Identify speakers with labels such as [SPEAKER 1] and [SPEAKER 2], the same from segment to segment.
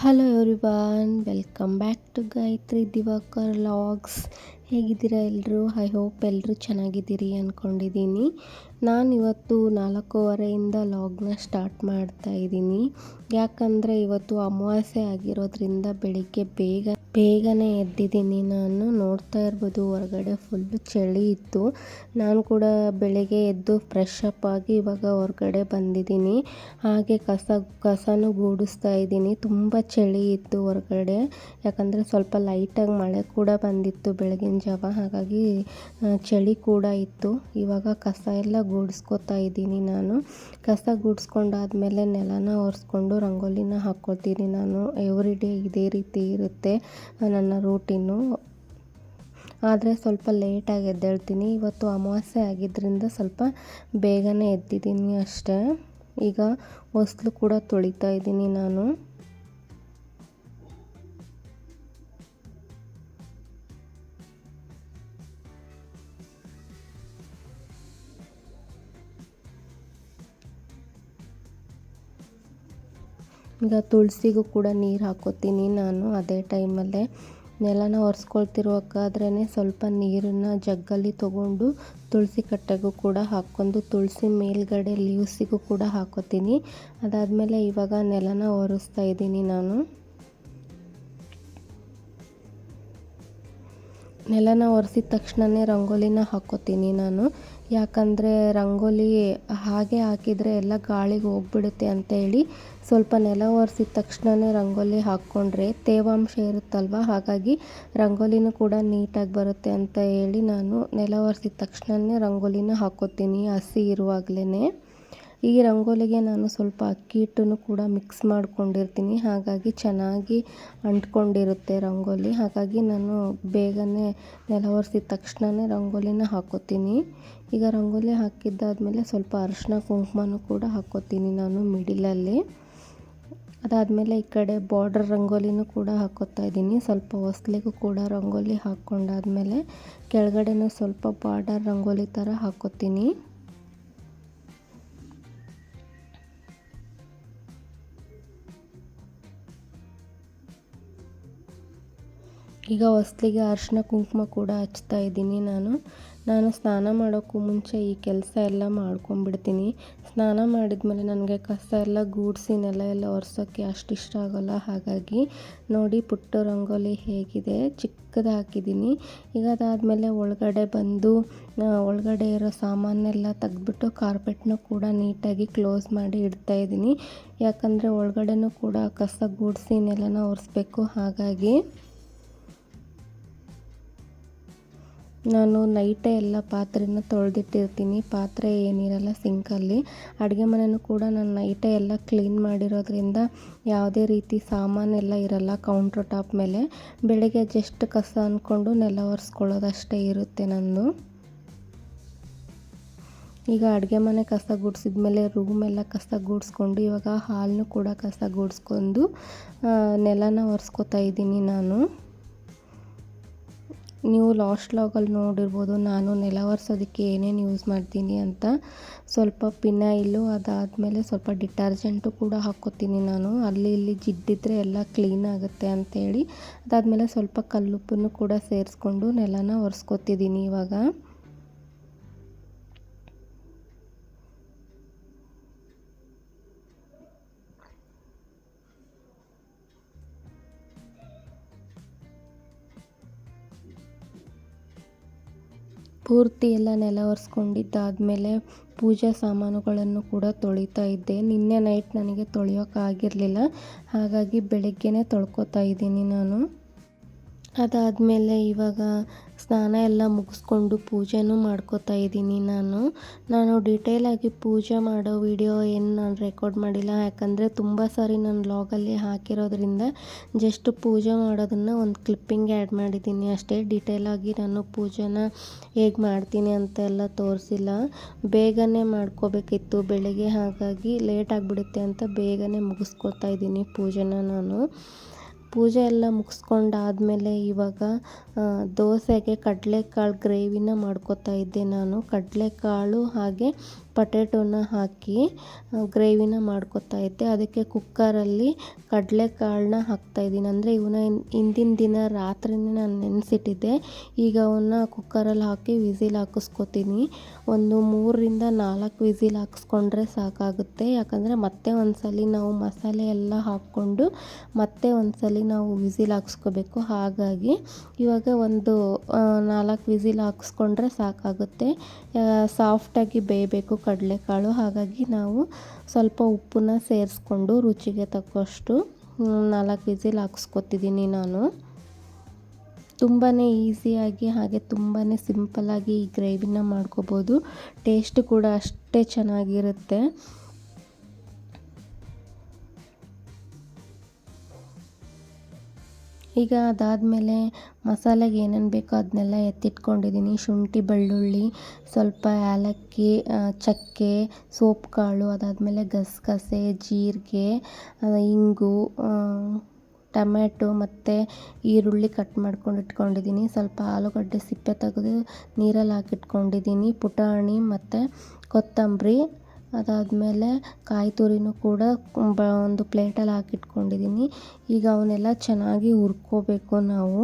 [SPEAKER 1] Hello everyone welcome back to Gayatri Divakar logs ಹೇಗಿದ್ದೀರಾ ಎಲ್ಲರೂ I hope ಎಲ್ಲರೂ ಚೆನ್ನಾಗಿದ್ದೀರಿ ಅಂದ್ಕೊಂಡಿದ್ದೀನಿ ನಾನು ಇವತ್ತು ನಾಲ್ಕೂವರೆಯಿಂದ ಲಾಗ್ನ ಸ್ಟಾರ್ಟ್ ಮಾಡ್ತಾ ಇದ್ದೀನಿ. ಯಾಕಂದರೆ ಇವತ್ತು ಅಮಾವಾಸ್ಯೆ ಆಗಿರೋದ್ರಿಂದ ಬೆಳಿಗ್ಗೆ ಬೇಗ, ಬೇಗನೆ ಎದ್ದಿದ್ದೀನಿ. ನಾನು ನೋಡ್ತಾ ಇರ್ಬೋದು, ಹೊರಗಡೆ ಫುಲ್ಲು ಚಳಿ ಇತ್ತು. ನಾನು ಕೂಡ ಬೆಳಗ್ಗೆ ಎದ್ದು ಫ್ರೆಶ್ ಅಪ್ ಆಗಿ ಇವಾಗ ಹೊರಗಡೆ ಬಂದಿದ್ದೀನಿ. ಹಾಗೆ ಕಸ, ಕಸನೂ ಗೂಡಿಸ್ತಾ ಇದ್ದೀನಿ. ತುಂಬ ಚಳಿ ಇತ್ತು ಹೊರಗಡೆ. ಯಾಕಂದರೆ ಸ್ವಲ್ಪ ಲೈಟಾಗಿ ಮಳೆ ಕೂಡ ಬಂದಿತ್ತು ಬೆಳಗಿನ ಜಾವ. ಹಾಗಾಗಿ ಚಳಿ ಕೂಡ ಇತ್ತು. ಇವಾಗ ಕಸ ಎಲ್ಲ ಗೂಡಿಸ್ಕೊತಾ ಇದ್ದೀನಿ ನಾನು. ಕಸ ಗುಡಿಸ್ಕೊಂಡಾದ್ಮೇಲೆ ನೆಲನ ಒರೆಸ್ಕೊಂಡು ರಂಗೋಲಿನ ಹಾಕ್ಕೊಳ್ತೀನಿ ನಾನು. ಎವ್ರಿ ಡೇ ಇದೇ ರೀತಿ ಇರುತ್ತೆ ನನ್ನ ರೂಟೀನು. ಆದರೆ ಸ್ವಲ್ಪ ಲೇಟಾಗಿ ಎದ್ದೇಳ್ತೀನಿ. ಇವತ್ತು ಅಮಾವಾಸ್ಯೆ ಆಗಿದ್ದರಿಂದ ಸ್ವಲ್ಪ ಬೇಗನೆ ಎದ್ದಿದ್ದೀನಿ ಅಷ್ಟೇ. ಈಗ ಹೊಸ್ಲು ಕೂಡ ತೊಳಿತಾ ಇದ್ದೀನಿ ನಾನು. ಈಗ ತುಳಸಿಗೂ ಕೂಡ ನೀರು ಹಾಕೋತೀನಿ ನಾನು ಅದೇ ಟೈಮಲ್ಲೇ. ನೆಲನ ಒರೆಸ್ಕೊಳ್ತಿರುವಾಗಾದ್ರೇ ಸ್ವಲ್ಪ ನೀರನ್ನು ಜಗ್ಗಲ್ಲಿ ತೊಗೊಂಡು ತುಳಸಿ ಕಟ್ಟೆಗೂ ಕೂಡ ಹಾಕ್ಕೊಂಡು ತುಳಸಿ ಮೇಲ್ಗಡೆ ಲೀವ್ಸಿಗೂ ಕೂಡ ಹಾಕೋತೀನಿ. ಅದಾದಮೇಲೆ ಇವಾಗ ನೆಲನ ಒರೆಸ್ತಾ ಇದ್ದೀನಿ ನಾನು. ನೆಲನ ಒರೆಸಿದ ತಕ್ಷಣವೇ ರಂಗೋಲಿನ ಹಾಕ್ಕೋತೀನಿ ನಾನು. ಯಾಕಂದರೆ ರಂಗೋಲಿ ಹಾಗೆ ಹಾಕಿದರೆ ಎಲ್ಲ ಗಾಳಿಗೆ ಹೋಗ್ಬಿಡುತ್ತೆ ಅಂತ ಹೇಳಿ ಸ್ವಲ್ಪ ನೆಲ ಒರೆಸಿದ ತಕ್ಷಣನೇ ರಂಗೋಲಿ ಹಾಕ್ಕೊಂಡ್ರೆ ತೇವಾಂಶ ಇರುತ್ತಲ್ವ? ಹಾಗಾಗಿ ರಂಗೋಲಿನೂ ಕೂಡ ನೀಟಾಗಿ ಬರುತ್ತೆ ಅಂತ ಹೇಳಿ ನಾನು ನೆಲ ಒರೆಸಿದ ತಕ್ಷಣನೇ ರಂಗೋಲಿನ ಹಾಕ್ಕೋತೀನಿ ಹಸಿ ಇರುವಾಗಲೇ ಈ ರಂಗೋಲಿಗೆ ನಾನು ಸ್ವಲ್ಪ ಅಕ್ಕಿ ಹಿಟ್ಟನ್ನು ಕೂಡ ಮಿಕ್ಸ್ ಮಾಡ್ಕೊಂಡಿರ್ತೀನಿ. ಹಾಗಾಗಿ ಚೆನ್ನಾಗಿ ಅಂಟ್ಕೊಂಡಿರುತ್ತೆ ರಂಗೋಲಿ. ಹಾಗಾಗಿ ನಾನು ಬೇಗನೆ ನೆಲ ಒರೆಸಿದ ತಕ್ಷಣವೇ ರಂಗೋಲಿನ ಹಾಕೋತೀನಿ. ಈಗ ರಂಗೋಲಿ ಹಾಕಿದ್ದಾದಮೇಲೆ ಸ್ವಲ್ಪ ಅರಿಶಿನ ಕುಂಕುಮನೂ ಕೂಡ ಹಾಕೋತೀನಿ ನಾನು ಮಿಡಿಲಲ್ಲಿ ಅದಾದಮೇಲೆ ಈ ಕಡೆ ಬಾರ್ಡರ್ ರಂಗೋಲಿನೂ ಕೂಡ ಹಾಕೋತಾ ಇದ್ದೀನಿ. ಸ್ವಲ್ಪ ಹೊಸ್ಲಿಗೂ ಕೂಡ ರಂಗೋಲಿ ಹಾಕ್ಕೊಂಡಾದ್ಮೇಲೆ ಕೆಳಗಡೆನೂ ಸ್ವಲ್ಪ ಬಾರ್ಡರ್ ರಂಗೋಲಿ ಥರ ಹಾಕ್ಕೋತೀನಿ ಈಗ ಹೊಸ್ಲಿಗೆ ಅರಿಶಿನ ಕುಂಕುಮ ಕೂಡ ಹಚ್ತಾ ಇದ್ದೀನಿ ನಾನು. ನಾನು ಸ್ನಾನ ಮಾಡೋಕ್ಕೂ ಮುಂಚೆ ಈ ಕೆಲಸ ಎಲ್ಲ ಮಾಡ್ಕೊಂಡ್ಬಿಡ್ತೀನಿ. ಸ್ನಾನ ಮಾಡಿದ್ಮೇಲೆ ನನಗೆ ಕಸ ಎಲ್ಲ ಗೂಡಿಸಿ ನೆಲ ಎಲ್ಲ ಒರೆಸೋಕ್ಕೆ ಅಷ್ಟು ಇಷ್ಟ ಆಗೋಲ್ಲ. ಹಾಗಾಗಿ ನೋಡಿ ಪುಟ್ಟ ರಂಗೋಲಿ ಹೇಗಿದೆ. ಚಿಕ್ಕದಾಕಿದ್ದೀನಿ ಈಗ ಅದಾದಮೇಲೆ ಒಳಗಡೆ ಬಂದು ಒಳಗಡೆ ಇರೋ ಸಾಮಾನೆಲ್ಲ ತೆಗೆದ್ಬಿಟ್ಟು ಕಾರ್ಪೆಟ್ನ ಕೂಡ ನೀಟಾಗಿ ಕ್ಲೋಸ್ ಮಾಡಿ ಇಡ್ತಾ ಇದ್ದೀನಿ. ಯಾಕಂದರೆ ಒಳಗಡೆನೂ ಕೂಡ ಕಸ ಗೂಡಿಸಿ ನೆಲನ ಒರೆಸ್ಬೇಕು. ಹಾಗಾಗಿ ನಾನು ನೈಟೇ ಎಲ್ಲ ಪಾತ್ರೆನ ತೊಳೆದಿಟ್ಟಿರ್ತೀನಿ. ಪಾತ್ರೆ ಏನಿರಲ್ಲ ಸಿಂಕಲ್ಲಿ ಅಡುಗೆ ಮನೆಯೂ ಕೂಡ ನಾನು ನೈಟೇ ಎಲ್ಲ ಕ್ಲೀನ್ ಮಾಡಿರೋದ್ರಿಂದ ಯಾವುದೇ ರೀತಿ ಸಾಮಾನೆಲ್ಲ ಇರಲ್ಲ ಕೌಂಟರ್ ಟಾಪ್ ಮೇಲೆ. ಬೆಳಗ್ಗೆ ಜಸ್ಟ್ ಕಸ ಅಂದ್ಕೊಂಡು ನೆಲ ಒರೆಸ್ಕೊಳ್ಳೋದಷ್ಟೇ ಇರುತ್ತೆ ನಂದು. ಈಗ ಅಡುಗೆ ಮನೆ ಕಸ ರೂಮ್ ರೂಮೆಲ್ಲ ಕಸ ಗುಡಿಸ್ಕೊಂಡು ಇವಾಗ ಹಾಲನ್ನು ಕೂಡ ಕಸ ಗುಡಿಸ್ಕೊಂಡು ನೆಲನ ಒರೆಸ್ಕೊತಾ ಇದ್ದೀನಿ ನಾನು. ನೀವು ಲಾಸ್ಟ್ ಲಾಗಲ್ಲಿ ನೋಡಿರ್ಬೋದು. ನಾನು ನೆಲ ಒರೆಸೋದಕ್ಕೆ ಏನೇನು ಯೂಸ್ ಮಾಡ್ತೀನಿ ಅಂತ ಸ್ವಲ್ಪ ಪಿನಾಯಿಲು ಅದಾದಮೇಲೆ ಸ್ವಲ್ಪ ಡಿಟರ್ಜೆಂಟು ಕೂಡ ಹಾಕ್ಕೋತೀನಿ ನಾನು. ಅಲ್ಲಿ ಇಲ್ಲಿ ಜಿಡ್ಡಿದ್ರೆ ಎಲ್ಲ ಕ್ಲೀನ್ ಆಗುತ್ತೆ ಅಂತೇಳಿ ಅದಾದಮೇಲೆ ಸ್ವಲ್ಪ ಕಲ್ಲುಪ್ಪನ್ನು ಕೂಡ ಸೇರಿಸ್ಕೊಂಡು ನೆಲನ ಒರೆಸ್ಕೊತಿದ್ದೀನಿ ಇವಾಗ. ಪೂರ್ತಿ ಎಲ್ಲ ನೆಲ ಒರೆಸ್ಕೊಂಡಿದ್ದಾದ್ಮೇಲೆ ಪೂಜಾ ಸಾಮಾನುಗಳನ್ನು ಕೂಡ ತೊಳಿತಾ ಇದ್ದೆ. ನಿನ್ನೆ ನೈಟ್ ನನಗೆ ತೊಳೆಯೋಕ್ಕಾಗಿರಲಿಲ್ಲ ಹಾಗಾಗಿ ಬೆಳಗ್ಗೆನೇ ತೊಳ್ಕೊತಾ ಇದ್ದೀನಿ ನಾನು. ಅದಾದಮೇಲೆ ಇವಾಗ ಸ್ನಾನ ಎಲ್ಲ ಮುಗಿಸ್ಕೊಂಡು ಪೂಜೆನೂ ಮಾಡ್ಕೋತಾ ಇದ್ದೀನಿ ನಾನು. ನಾನು ಡೀಟೇಲಾಗಿ ಪೂಜೆ ಮಾಡೋ ವಿಡಿಯೋ ಏನು ನಾನು ರೆಕಾರ್ಡ್ ಮಾಡಿಲ್ಲ. ಯಾಕಂದರೆ ತುಂಬ ಸಾರಿ ನಾನು ಲಾಗಲ್ಲಿ ಹಾಕಿರೋದ್ರಿಂದ ಜಸ್ಟ್ ಪೂಜೆ ಮಾಡೋದನ್ನು ಒಂದು ಕ್ಲಿಪ್ಪಿಂಗ್ ಆ್ಯಡ್ ಮಾಡಿದ್ದೀನಿ. ಅಷ್ಟೇ ಡೀಟೇಲಾಗಿ ನಾನು ಪೂಜೆನ ಹೇಗೆ ಮಾಡ್ತೀನಿ ಅಂತೆಲ್ಲ ತೋರಿಸಿಲ್ಲ. ಬೇಗನೆ ಮಾಡ್ಕೋಬೇಕಿತ್ತು. ಬೆಳಗ್ಗೆ ಹಾಗಾಗಿ ಲೇಟ್ ಆಗಿಬಿಡುತ್ತೆ ಅಂತ ಬೇಗನೆ ಮುಗಿಸ್ಕೊತಾ ಇದ್ದೀನಿ ಪೂಜೆನ ನಾನು. ಪೂಜೆ ಎಲ್ಲ ಮುಗಿಸ್ಕೊಂಡಾದ್ಮೇಲೆ ಇವಾಗ ದೋಸೆಗೆ ಕಡಲೆಕಾಳು ಗ್ರೇವಿನ ಮಾಡ್ಕೊತಾ ಇದ್ದೆ ನಾನು. ಕಡಲೆಕಾಳು ಹಾಗೆ ಪೊಟೆಟೊನ ಹಾಕಿ ಗ್ರೇವಿನ ಮಾಡ್ಕೊತಾ ಇದ್ದೆ. ಅದಕ್ಕೆ ಕುಕ್ಕರಲ್ಲಿ ಕಡಲೆಕಾಳನ್ನ ಹಾಕ್ತಾಯಿದ್ದೀನಿ ಅಂದರೆ ಇವನ್ನ ಹಿಂದಿನ ದಿನ ರಾತ್ರಿನೇ ನಾನು ನೆನೆಸಿಟ್ಟಿದ್ದೆ. ಈಗ ಅವನ್ನ ಕುಕ್ಕರಲ್ಲಿ ಹಾಕಿ ವಿಸಿಲ್ ಹಾಕಿಸ್ಕೊತೀನಿ. ಒಂದು ಮೂರರಿಂದ ನಾಲ್ಕು ವಿಸಿಲ್ ಹಾಕಿಸ್ಕೊಂಡ್ರೆ ಸಾಕಾಗುತ್ತೆ. ಯಾಕಂದರೆ ಮತ್ತೆ ಒಂದ್ಸಲಿ ನಾವು ಮಸಾಲೆ ಎಲ್ಲ ಹಾಕ್ಕೊಂಡು ಮತ್ತೆ ಒಂದ್ಸಲಿ ನಾವು ವಿಸಿಲ್ ಹಾಕ್ಸ್ಕೋಬೇಕು. ಹಾಗಾಗಿ ಇವಾಗ ಒಂದು ನಾಲ್ಕು ವಿಸಿಲ್ ಹಾಕಿಸ್ಕೊಂಡ್ರೆ ಸಾಕಾಗುತ್ತೆ. ಸಾಫ್ಟಾಗಿ ಬೇಯಬೇಕು. ಕಡಲೆಕಾಳು, ಹಾಗಾಗಿ ನಾವು ಸ್ವಲ್ಪ ಉಪ್ಪನ್ನ ಸೇರಿಸ್ಕೊಂಡು ರುಚಿಗೆ ತಕ್ಕಷ್ಟು ನಾಲ್ಕು ವಿಸಿಲ್ ಹಾಕ್ಸ್ಕೊತಿದ್ದೀನಿ ನಾನು. ತುಂಬಾ ಈಸಿಯಾಗಿ ಹಾಗೆ ತುಂಬಾ ಸಿಂಪಲ್ಲಾಗಿ ಈ ಗ್ರೇವಿನ ಮಾಡ್ಕೋಬೋದು. ಟೇಸ್ಟ್ ಕೂಡ ಅಷ್ಟೇ ಚೆನ್ನಾಗಿರುತ್ತೆ. ಈಗ ಅದಾದಮೇಲೆ ಮಸಾಲೆಗೆ ಏನೇನು ಬೇಕೋ ಅದನ್ನೆಲ್ಲ ಎತ್ತಿಟ್ಕೊಂಡಿದ್ದೀನಿ ಶುಂಠಿ, ಬೆಳ್ಳುಳ್ಳಿ, ಸ್ವಲ್ಪ ಏಲಕ್ಕಿ ಚಕ್ಕೆ, ಸೋಪ್ ಕಾಳು, ಅದಾದಮೇಲೆ ಗಸಗಸೆ, ಜೀರಿಗೆ ಇಂಗು ಟೊಮ್ಯಾಟೊ ಮತ್ತು ಈರುಳ್ಳಿ ಕಟ್ ಮಾಡ್ಕೊಂಡು ಇಟ್ಕೊಂಡಿದ್ದೀನಿ ಸ್ವಲ್ಪ ಆಲೂಗಡ್ಡೆ ಸಿಪ್ಪೆ ತೆಗೆದು ನೀರಲ್ಲಿ ಹಾಕಿಟ್ಕೊಂಡಿದ್ದೀನಿ ಪುಟಾಣಿ ಮತ್ತು ಕೊತ್ತಂಬರಿ ಅದಾದಮೇಲೆ ಕಾಯಿ ತುರಿನೂ ಕೂಡ ಬ, ಒಂದು ಪ್ಲೇಟಲ್ಲಿ ಹಾಕಿಟ್ಕೊಂಡಿದ್ದೀನಿ ಈಗ ಅವನ್ನೆಲ್ಲ ಚೆನ್ನಾಗಿ ಹುರ್ಕೋಬೇಕು ನಾವು.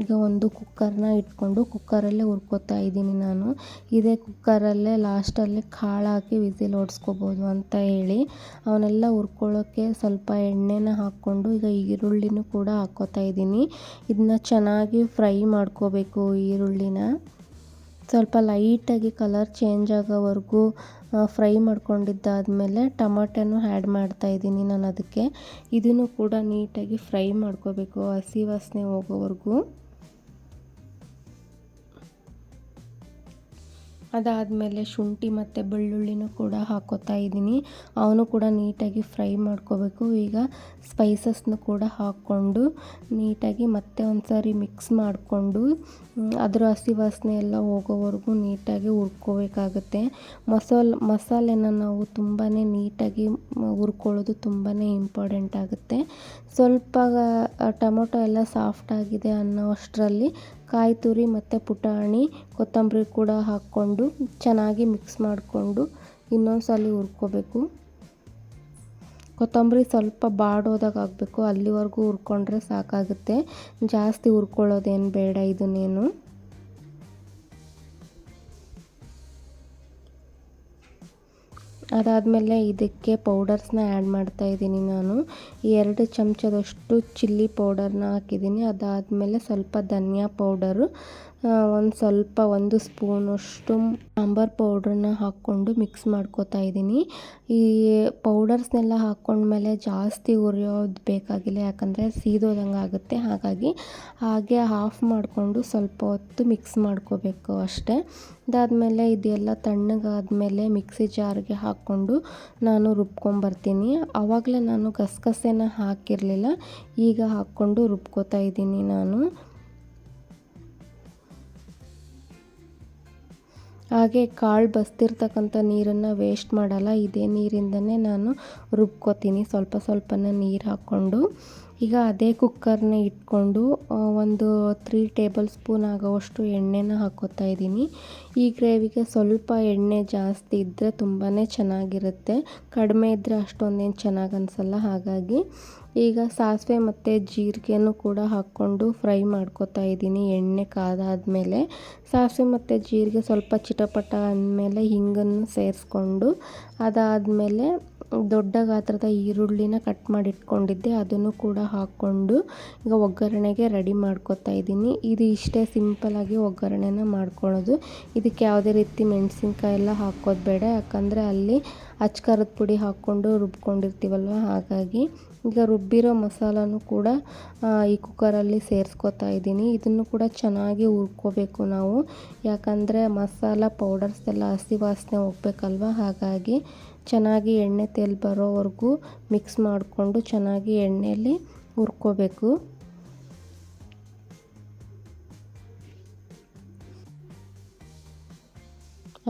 [SPEAKER 1] ಈಗ ಒಂದು ಕುಕ್ಕರ್ನ ಇಟ್ಕೊಂಡು ಕುಕ್ಕರಲ್ಲೇ ಹುರ್ಕೋತಾ ಇದ್ದೀನಿ ನಾನು. ಇದೇ ಕುಕ್ಕರಲ್ಲೇ ಲಾಸ್ಟಲ್ಲಿ ಕಾಳು ಹಾಕಿ ವಿಸಿಲ್ ಓಡಿಸ್ಕೋಬೋದು ಅಂತ ಹೇಳಿ. ಅವನ್ನೆಲ್ಲ ಹುರ್ಕೊಳ್ಳೋಕ್ಕೆ ಸ್ವಲ್ಪ ಎಣ್ಣೆನ ಹಾಕ್ಕೊಂಡು ಈಗ ಈರುಳ್ಳಿನೂ ಕೂಡ ಹಾಕ್ಕೋತಾ ಇದ್ದೀನಿ. ಇದನ್ನ ಚೆನ್ನಾಗಿ ಫ್ರೈ ಮಾಡ್ಕೋಬೇಕು ಈರುಳ್ಳಿನ. ಸ್ವಲ್ಪ ಲೈಟಾಗಿ ಕಲರ್ ಚೇಂಜ್ ಆಗೋವರೆಗೂ ಫ್ರೈ ಮಾಡ್ಕೊಂಡಿದ್ದಾದಮೇಲೆ ಟಮಾಟೆನೂ ಆ್ಯಡ್ ಮಾಡ್ತಾ ಇದ್ದೀನಿ ನಾನು ಅದಕ್ಕೆ. ಇದನ್ನು ಕೂಡ ನೀಟಾಗಿ ಫ್ರೈ ಮಾಡ್ಕೋಬೇಕು ಹಸಿ ವಾಸನೆ ಹೋಗೋವರೆಗೂ. ಅದಾದಮೇಲೆ ಶುಂಠಿ ಮತ್ತು ಬೆಳ್ಳುಳ್ಳಿನೂ ಕೂಡ ಹಾಕೋತಾ ಇದ್ದೀನಿ. ಅವನು ಕೂಡ ನೀಟಾಗಿ ಫ್ರೈ ಮಾಡ್ಕೋಬೇಕು. ಈಗ ಸ್ಪೈಸಸ್ನ ಕೂಡ ಹಾಕ್ಕೊಂಡು ನೀಟಾಗಿ ಮತ್ತೆ ಒಂದು ಸಾರಿ ಮಿಕ್ಸ್ ಮಾಡಿಕೊಂಡು ಅದರ ಹಸಿ ವಾಸನೆ ಎಲ್ಲ ಹೋಗೋವರೆಗೂ ನೀಟಾಗಿ ಹುರ್ಕೋಬೇಕಾಗುತ್ತೆ. ಮಸಾಲ, ಮಸಾಲೆನ ನಾವು ತುಂಬಾ ನೀಟಾಗಿ ಹುರ್ಕೊಳ್ಳೋದು ತುಂಬಾ ಇಂಪಾರ್ಟೆಂಟ್ ಆಗುತ್ತೆ. ಸ್ವಲ್ಪ ಟೊಮೊಟೊ ಎಲ್ಲ ಸಾಫ್ಟ್ ಆಗಿದೆ ಅನ್ನೋ ಅಷ್ಟರಲ್ಲಿ ಕಾಯಿ ತುರಿ ಮತ್ತು ಪುಟಾಣಿ, ಕೊತ್ತಂಬರಿ ಕೂಡ ಹಾಕ್ಕೊಂಡು ಚೆನ್ನಾಗಿ ಮಿಕ್ಸ್ ಮಾಡಿಕೊಂಡು ಇನ್ನೊಂದು ಸಲ ಹುರ್ಕೋಬೇಕು. ಕೊತ್ತಂಬರಿ ಸ್ವಲ್ಪ ಬಾಡೋದಾಗ ಆಗಬೇಕು ಅಲ್ಲಿವರೆಗೂ ಹುರ್ಕೊಂಡ್ರೆ ಸಾಕಾಗುತ್ತೆ. ಜಾಸ್ತಿ ಹುರ್ಕೊಳ್ಳೋದೇನು ಬೇಡ ಇದನ್ನೇನು. ಅದಾದಮೇಲೆ ಇದಕ್ಕೆ ಪೌಡರ್ಸ್ನ ಆ್ಯಡ್ ಮಾಡ್ತಾ ಇದ್ದೀನಿ ನಾನು. ಎರಡು ಚಮಚದಷ್ಟು ಚಿಲ್ಲಿ ಪೌಡರ್ನ ಹಾಕಿದ್ದೀನಿ. ಅದಾದಮೇಲೆ ಸ್ವಲ್ಪ ಧನಿಯಾ ಪೌಡರು ಒಂದು ಸ್ವಲ್ಪ ಒಂದು ಸ್ಪೂನಷ್ಟು ಸಾಂಬಾರು ಪೌಡ್ರನ್ನ ಹಾಕ್ಕೊಂಡು ಮಿಕ್ಸ್ ಮಾಡ್ಕೋತಾ ಇದ್ದೀನಿ. ಈ ಪೌಡರ್ಸ್ನೆಲ್ಲ ಹಾಕ್ಕೊಂಡ್ಮೇಲೆ ಜಾಸ್ತಿ ಉರಿಯೋದು ಬೇಕಾಗಿಲ್ಲ, ಯಾಕಂದರೆ ಸೀದೋದಂಗೆ ಆಗುತ್ತೆ. ಹಾಗಾಗಿ ಹಾಗೆ ಆಫ್ ಮಾಡಿಕೊಂಡು ಸ್ವಲ್ಪ ಹೊತ್ತು ಮಿಕ್ಸ್ ಮಾಡ್ಕೋಬೇಕು ಅಷ್ಟೇ. ಅದಾದಮೇಲೆ ಇದೆಲ್ಲ ತಣ್ಣಗಾದಮೇಲೆ ಮಿಕ್ಸಿ ಜಾರ್ಗೆ ಹಾಕ್ಕೊಂಡು ನಾನು ರುಬ್ಕೊಂಬರ್ತೀನಿ. ಆವಾಗಲೇ ನಾನು ಗಸಗಸೆನ ಹಾಕಿರಲಿಲ್ಲ, ಈಗ ಹಾಕ್ಕೊಂಡು ರುಬ್ಕೋತಾ ಇದ್ದೀನಿ ನಾನು. ಹಾಗೆ ಕಾಳು ಬಸ್ತಿರ್ತಕ್ಕಂಥ ನೀರನ್ನು ವೇಸ್ಟ್ ಮಾಡಲ್ಲ. ಇದೇ ನೀರಿಂದನೇ ನಾನು ರುಬ್ಕೋತೀನಿ. ಸ್ವಲ್ಪ ಸ್ವಲ್ಪನೇ ನೀರು ಹಾಕ್ಕೊಂಡು. ಈಗ ಅದೇ ಕುಕ್ಕರ್ನ ಇಟ್ಕೊಂಡು ಒಂದು ತ್ರೀ ಟೇಬಲ್ ಸ್ಪೂನ್ ಆಗೋವಷ್ಟು ಎಣ್ಣೆನ ಹಾಕ್ಕೋತಾ ಇದ್ದೀನಿ. ಈ ಗ್ರೇವಿಗೆ ಸ್ವಲ್ಪ ಎಣ್ಣೆ ಜಾಸ್ತಿ ಇದ್ದರೆ ತುಂಬಾ ಚೆನ್ನಾಗಿರುತ್ತೆ. ಕಡಿಮೆ ಇದ್ದರೆ ಅಷ್ಟೊಂದೇನು ಚೆನ್ನಾಗಿ ಅನಿಸಲ್ಲ. ಹಾಗಾಗಿ ಈಗ ಸಾಸಿವೆ ಮತ್ತು ಜೀರಿಗೆನೂ ಕೂಡ ಹಾಕ್ಕೊಂಡು ಫ್ರೈ ಮಾಡ್ಕೊತಾ ಇದ್ದೀನಿ. ಎಣ್ಣೆ ಕಾದಾದಮೇಲೆ ಸಾಸಿವೆ ಮತ್ತು ಜೀರಿಗೆ ಸ್ವಲ್ಪ ಚಿಟಪಟ ಅಂದಮೇಲೆ ಹಿಂಗನ್ನು ಸೇರಿಸ್ಕೊಂಡು ಅದಾದಮೇಲೆ ದೊಡ್ಡ ಗಾತ್ರದ ಈರುಳ್ಳಿನ ಕಟ್ ಮಾಡಿ ಇಟ್ಕೊಂಡಿದ್ದೆ ಅದನ್ನು ಕೂಡ ಹಾಕ್ಕೊಂಡು ಈಗ ಒಗ್ಗರಣೆಗೆ ರೆಡಿ ಮಾಡ್ಕೊತಾ ಇದ್ದೀನಿ. ಇದು ಇಷ್ಟೇ ಸಿಂಪಲಾಗಿ ಒಗ್ಗರಣೆನ ಮಾಡ್ಕೊಳ್ಳೋದು ಇದಕ್ಕೆ ಯಾವುದೇ ರೀತಿ ಮೆಣಸಿನ್ಕಾಯಿ ಎಲ್ಲ ಹಾಕೋದು ಬೇಡ. ಯಾಕಂದರೆ ಅಲ್ಲಿ ಅಚ್ಕಾರದ ಪುಡಿ ಹಾಕ್ಕೊಂಡು ರುಬ್ಕೊಂಡಿರ್ತೀವಲ್ವ? ಹಾಗಾಗಿ ಈಗ ರುಬ್ಬಿರೋ ಮಸಾಲನೂ ಕೂಡ ಈ ಕುಕ್ಕರಲ್ಲಿ ಸೇರಿಸ್ಕೊತಾ ಇದ್ದೀನಿ. ಇದನ್ನು ಕೂಡ ಚೆನ್ನಾಗಿ ಹುರ್ಕೋಬೇಕು ನಾವು. ಯಾಕಂದರೆ ಮಸಾಲ ಪೌಡರ್ಸ್ ಎಲ್ಲ ಹಸಿ ವಾಸನೆ ಹೋಗ್ಬೇಕಲ್ವ? ಹಾಗಾಗಿ ಚೆನ್ನಾಗಿ ಎಣ್ಣೆ ತೇಲ್ ಬರೋವರೆಗೂ ಮಿಕ್ಸ್ ಮಾಡಿಕೊಂಡು ಚೆನ್ನಾಗಿ ಎಣ್ಣೆಯಲ್ಲಿ ಹುರ್ಕೋಬೇಕು.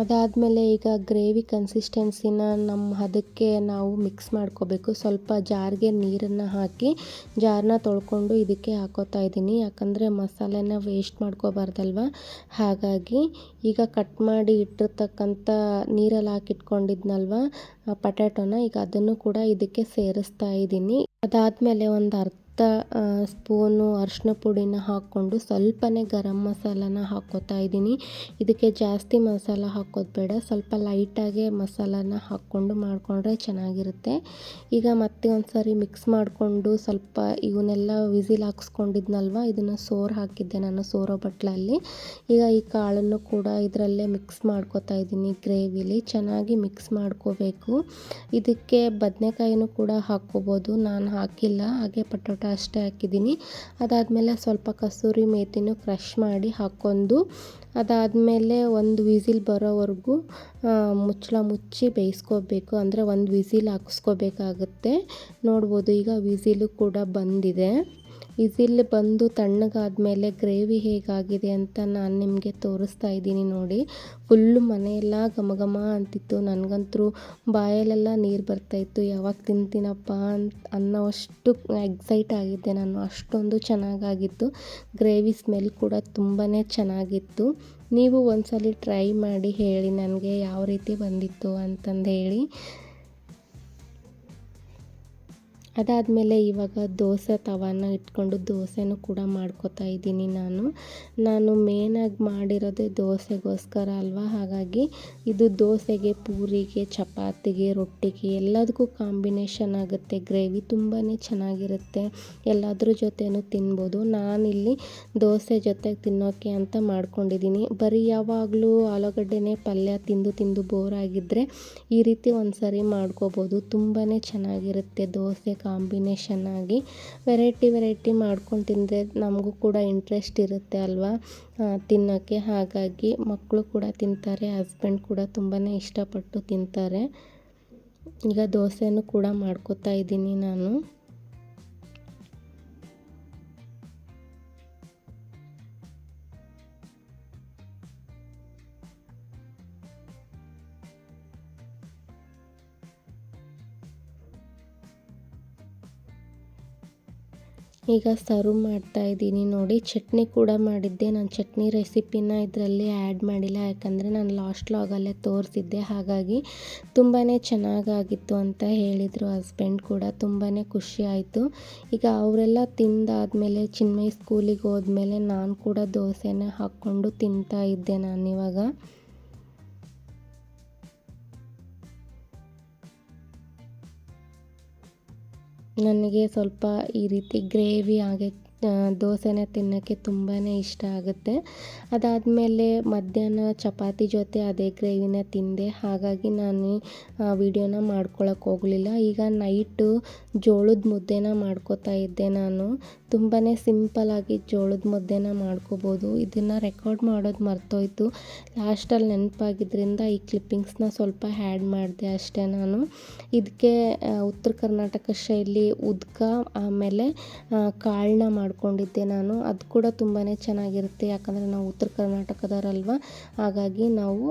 [SPEAKER 1] ಅದಾದಮೇಲೆ ಈಗ ಗ್ರೇವಿ ಕನ್ಸಿಸ್ಟೆನ್ಸಿನ ನಮ್ಮ ಹದಕ್ಕೆ ನಾವು ಮಿಕ್ಸ್ ಮಾಡ್ಕೋಬೇಕು. ಸ್ವಲ್ಪ ಜಾರ್ಗೆ ನೀರನ್ನು ಹಾಕಿ ಜಾರನ್ನ ತೊಳ್ಕೊಂಡು ಇದಕ್ಕೆ ಹಾಕೋತಾ ಇದ್ದೀನಿ. ಯಾಕಂದರೆ ಮಸಾಲೆನ ವೇಸ್ಟ್ ಮಾಡ್ಕೋಬಾರ್ದಲ್ವ? ಹಾಗಾಗಿ ಈಗ ಕಟ್ ಮಾಡಿ ಇಟ್ಟಿರ್ತಕ್ಕಂಥ ನೀರಲ್ಲಿ ಹಾಕಿಟ್ಕೊಂಡಿದ್ನಲ್ವ ಪಟ್ಯಾಟೋನ, ಈಗ ಅದನ್ನು ಕೂಡ ಇದಕ್ಕೆ ಸೇರಿಸ್ತಾ ಇದ್ದೀನಿ. ಅದಾದಮೇಲೆ ಒಂದು ಅರ್ಧ ಸ್ಪೂನು ಅರಿಶಿನ ಪುಡಿನ ಹಾಕ್ಕೊಂಡು ಸ್ವಲ್ಪನೇ ಗರಂ ಮಸಾಲನ ಹಾಕ್ಕೋತಾ ಇದ್ದೀನಿ. ಇದಕ್ಕೆ ಜಾಸ್ತಿ ಮಸಾಲ ಹಾಕೋದು ಬೇಡ. ಸ್ವಲ್ಪ ಲೈಟಾಗೆ ಮಸಾಲಾನ ಹಾಕ್ಕೊಂಡು ಮಾಡಿಕೊಂಡ್ರೆ ಚೆನ್ನಾಗಿರುತ್ತೆ. ಈಗ ಮತ್ತೆ ಒಂದು ಸಾರಿ ಮಿಕ್ಸ್ ಮಾಡಿಕೊಂಡು ಸ್ವಲ್ಪ ಇವನ್ನೆಲ್ಲ ವಿಸಿಲ್ ಹಾಕ್ಸ್ಕೊಂಡಿದ್ನಲ್ವ, ಇದನ್ನು ಸೋರು ಹಾಕಿದ್ದೆ ನಾನು ಸೋರೋ ಬಟ್ಲಲ್ಲಿ. ಈಗ ಈ ಕಾಳನ್ನು ಕೂಡ ಇದರಲ್ಲೇ ಮಿಕ್ಸ್ ಮಾಡ್ಕೋತಾ ಇದ್ದೀನಿ ಗ್ರೇವಿಲಿ. ಚೆನ್ನಾಗಿ ಮಿಕ್ಸ್ ಮಾಡ್ಕೋಬೇಕು. ಇದಕ್ಕೆ ಬದನೆಕಾಯಿನೂ ಕೂಡ ಹಾಕ್ಕೋಬೋದು. ನಾನು ಹಾಕಿಲ್ಲ, ಹಾಗೆ ಪಟೋಟ ಅಷ್ಟೇ ಹಾಕಿದ್ದೀನಿ. ಅದಾದಮೇಲೆ ಸ್ವಲ್ಪ ಕಸೂರಿ ಮೇಥಿನೂ ಕ್ರಷ್ ಮಾಡಿ ಹಾಕ್ಕೊಂಡು, ಅದಾದಮೇಲೆ ಒಂದು ವಿಸಿಲ್ ಬರೋವರೆಗೂ ಮುಚ್ಚಳ ಮುಚ್ಚಿ ಬೇಯಿಸ್ಕೋಬೇಕು. ಅಂದರೆ ಒಂದು ವಿಸಿಲ್ ಹಾಕಿಸ್ಕೋಬೇಕಾಗುತ್ತೆ. ನೋಡ್ಬೋದು ಈಗ ವಿಸಿಲು ಕೂಡ ಬಂದಿದೆ. ವಿಸಿಲ್ ಬಂದು ತಣ್ಣಗಾದ್ಮೇಲೆ ಗ್ರೇವಿ ಹೇಗಾಗಿದೆ ಅಂತ ನಾನು ನಿಮಗೆ ತೋರಿಸ್ತಾ ಇದ್ದೀನಿ ನೋಡಿ. ಫುಲ್ಲು ಮನೆಯೆಲ್ಲ ಘಮ ಘಮ ಅಂತಿತ್ತು. ನನಗಂತೂ ಬಾಯಲೆಲ್ಲ ನೀರು ಬರ್ತಾಯಿತ್ತು ಯಾವಾಗ ತಿಂತೀನಪ್ಪ ಅಂತ ಅನ್ನೋವಷ್ಟು ಎಕ್ಸೈಟ್ ಆಗಿದ್ದೆ ನಾನು. ಅಷ್ಟೊಂದು ಚೆನ್ನಾಗಾಗಿತ್ತು. ಗ್ರೇವಿ ಸ್ಮೆಲ್ ಕೂಡ ತುಂಬಾ ಚೆನ್ನಾಗಿತ್ತು. ನೀವು ಒಂದ್ಸಲಿ ಟ್ರೈ ಮಾಡಿ ಹೇಳಿ ನನಗೆ ಯಾವ ರೀತಿ ಬಂದಿತ್ತು ಅಂತಂದು ಹೇಳಿ. ಅದಾದಮೇಲೆ ಇವಾಗ ದೋಸೆ ತವಾನ ಇಟ್ಕೊಂಡು ದೋಸೆನೂ ಕೂಡ ಮಾಡ್ಕೋತಾ ಇದ್ದೀನಿ ನಾನು. ನಾನು ಮೇನಾಗಿ ಮಾಡಿರೋದೇ ದೋಸೆಗೋಸ್ಕರ ಅಲ್ವಾ? ಹಾಗಾಗಿ ಇದು ದೋಸೆಗೆ ಪೂರಿಗೆ, ಚಪಾತಿಗೆ, ರೊಟ್ಟಿಗೆ ಎಲ್ಲದಕ್ಕೂ ಕಾಂಬಿನೇಷನ್ ಆಗುತ್ತೆ. ಗ್ರೇವಿ ತುಂಬಾ ಚೆನ್ನಾಗಿರುತ್ತೆ. ಎಲ್ಲದ್ರ ಜೊತೆನೂ ತಿನ್ಬೋದು. ನಾನಿಲ್ಲಿ ದೋಸೆ ಜೊತೆಗೆ ತಿನ್ನೋಕ್ಕೆ ಅಂತ ಮಾಡ್ಕೊಂಡಿದ್ದೀನಿ. ಬರೀ ಯಾವಾಗಲೂ ಆಲೂಗಡ್ಡೆನೇ ಪಲ್ಯ ತಿಂದು ತಿಂದು ಬೋರ್ ಆಗಿದ್ದರೆ ಈ ರೀತಿ ಒಂದು ಸರಿ ಮಾಡ್ಕೋಬೋದು. ತುಂಬಾ ಚೆನ್ನಾಗಿರುತ್ತೆ ದೋಸೆ ಕಾಂಬಿನೇಷನ್ ಆಗಿ ವೆರೈಟಿ ವೆರೈಟಿ ಮಾಡ್ಕೊಂಡು ತಿಂದರೆ ನಮಗೂ ಕೂಡ ಇಂಟ್ರೆಸ್ಟ್ ಇರುತ್ತೆ ಅಲ್ವಾ? ತಿನ್ನೋಕ್ಕೆ ಹಾಗಾಗಿ ಮಕ್ಕಳು ಕೂಡ ತಿಂತಾರೆ ಹಸ್ಬೆಂಡ್ ಕೂಡ ತುಂಬಾ ಇಷ್ಟಪಟ್ಟು ತಿಂತಾರೆ. ಈಗ ದೋಸೆನೂ ಕೂಡ ಮಾಡ್ಕೋತಾ ಇದ್ದೀನಿ ನಾನು. ಈಗ ಸರ್ವ್ ಮಾಡ್ತಾ ಇದ್ದೀನಿ ನೋಡಿ. ಚಟ್ನಿ ಕೂಡ ಮಾಡಿದ್ದೆ. ನಾನು ಚಟ್ನಿ ರೆಸಿಪಿನ ಇದರಲ್ಲಿ ಆ್ಯಡ್ ಮಾಡಿಲ್ಲ. ಯಾಕಂದರೆ ನಾನು ಲಾಸ್ಟ್ ಲಾಗಲ್ಲೇ ತೋರಿಸಿದ್ದೆ. ಹಾಗಾಗಿ ತುಂಬಾ ಚೆನ್ನಾಗಾಗಿತ್ತು ಅಂತ ಹೇಳಿದರು ಹಸ್ಬೆಂಡ್ ಕೂಡ. ತುಂಬಾ ಖುಷಿ ಆಯಿತು. ಈಗ ಅವರೆಲ್ಲ ತಿಂದಾದಮೇಲೆ, ಚಿನ್ಮಯ್ ಸ್ಕೂಲಿಗೆ ಹೋದ್ಮೇಲೆ ನಾನು ಕೂಡ ದೋಸೆನ ಹಾಕ್ಕೊಂಡು ತಿಂತಾ ಇದ್ದೆ ನಾನಿವಾಗ ನನಗೆ ಸ್ವಲ್ಪ ಈ ರೀತಿ ಗ್ರೇವಿ ಹಾಗೆ ದೋಸೆನ ತಿನ್ನೋಕ್ಕೆ ತುಂಬಾ ಇಷ್ಟ ಆಗುತ್ತೆ. ಅದಾದಮೇಲೆ ಮಧ್ಯಾಹ್ನ ಚಪಾತಿ ಜೊತೆ ಅದೇ ಗ್ರೇವಿನ ತಿಂದೆ. ಹಾಗಾಗಿ ನಾನು ವೀಡಿಯೋನ ಮಾಡ್ಕೊಳಕ್ಕೆ ಹೋಗಲಿಲ್ಲ. ಈಗ ನೈಟು ಜೋಳದ ಮುದ್ದೆನ ಮಾಡ್ಕೋತಾ ಇದ್ದೆ ನಾನು. ತುಂಬಾ ಸಿಂಪಲ್ಲಾಗಿ ಜೋಳದ ಮುದ್ದೆನ ಮಾಡ್ಕೋಬೋದು. ಇದನ್ನು ರೆಕಾರ್ಡ್ ಮಾಡೋದು ಮರ್ತೋಯ್ತು. ಲಾಸ್ಟಲ್ಲಿ ನೆನಪಾಗಿದ್ದರಿಂದ ಈ ಕ್ಲಿಪ್ಪಿಂಗ್ಸ್ನ ಸ್ವಲ್ಪ ಹ್ಯಾಡ್ ಮಾಡಿದೆ ಅಷ್ಟೇ ನಾನು. ಇದಕ್ಕೆ ಉತ್ತರ ಕರ್ನಾಟಕ ಶೈಲಿ ಉದ್ಕ, ಆಮೇಲೆ ಕಾಳನ್ನ ಮಾಡ್ಕೊಂಡಿದ್ದೆ ನಾನು. ಅದು ಕೂಡ ತುಂಬಾ ಚೆನ್ನಾಗಿರುತ್ತೆ. ಯಾಕಂದರೆ ನಾವು ಉತ್ತರ ಕರ್ನಾಟಕದವರಲ್ವ ಹಾಗಾಗಿ ನಾವು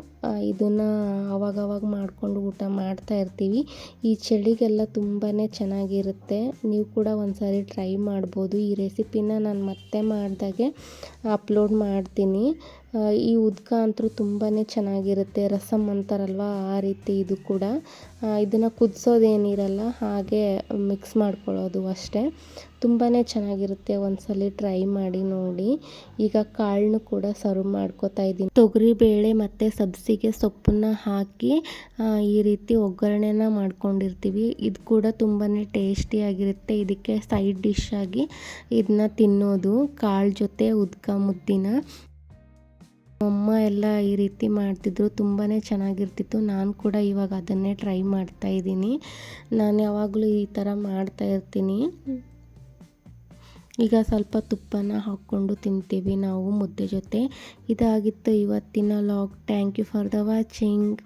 [SPEAKER 1] ಇದನ್ನು ಆವಾಗವಾಗ ಮಾಡಿಕೊಂಡು ಊಟ ಮಾಡ್ತಾ ಇರ್ತೀವಿ. ಈ ಚಳಿಗೆಲ್ಲ ತುಂಬಾ ಚೆನ್ನಾಗಿರುತ್ತೆ ನೀವು ಕೂಡ ಒಂದ್ಸರಿ ಸಾರಿ ಟ್ರೈ ಮಾಡ್ಬೋದು. ಈ ರೆಸಿಪಿನ ನಾನು ಮತ್ತೆ ಮಾಡಿದಾಗೆ ಅಪ್ಲೋಡ್ ಮಾಡ್ತೀನಿ. ಈ ಉದ್ಕ ಅಂತೂ ತುಂಬಾ ಚೆನ್ನಾಗಿರುತ್ತೆ. ರಸಮ್ ಅಂತಾರಲ್ವ, ಆ ರೀತಿ ಇದು ಕೂಡ. ಇದನ್ನು ಕುದಿಸೋದೇನಿರಲ್ಲ, ಹಾಗೆ ಮಿಕ್ಸ್ ಮಾಡ್ಕೊಳ್ಳೋದು ಅಷ್ಟೇ. ತುಂಬಾ ಚೆನ್ನಾಗಿರುತ್ತೆ ಒಂದ್ಸಲ ಟ್ರೈ ಮಾಡಿ ನೋಡಿ. ಈಗ ಕಾಳನ್ನು ಕೂಡ ಸರ್ವ್ ಮಾಡ್ಕೋತಾ ಇದ್ದೀನಿ. ತೊಗರಿ ಬೇಳೆ ಮತ್ತು ಸಬ್ಸಿಗೆ ಸೊಪ್ಪನ್ನ ಹಾಕಿ ಈ ರೀತಿ ಒಗ್ಗರಣೆನ ಮಾಡ್ಕೊಂಡಿರ್ತೀವಿ. ಇದು ಕೂಡ ತುಂಬಾ ಟೇಸ್ಟಿಯಾಗಿರುತ್ತೆ ಇದಕ್ಕೆ ಸೈಡ್ ಡಿಶ್ ಆಗಿ ಇದನ್ನ ತಿನ್ನೋದು. ಕಾಳು ಜೊತೆ ಉದ್ಕ ಮುದ್ದಿನ. ಅಮ್ಮ ಎಲ್ಲ ಈ ರೀತಿ ಮಾಡ್ತಿದ್ರು ತುಂಬಾ ಚೆನ್ನಾಗಿರ್ತಿತ್ತು. ನಾನು ಕೂಡ ಇವಾಗ ಅದನ್ನೇ ಟ್ರೈ ಮಾಡ್ತಾ ಇದ್ದೀನಿ. ನಾನು ಯಾವಾಗಲೂ ಈ ಥರ ಮಾಡ್ತಾ ಇರ್ತೀನಿ. ಈಗ ಸ್ವಲ್ಪ ತುಪ್ಪನ ಹಾಕ್ಕೊಂಡು ತಿಂತೀವಿ ನಾವು ಮುದ್ದೆ ಜೊತೆ. ಇದಾಗಿತ್ತು ಇವತ್ತಿನ log thank you for the watching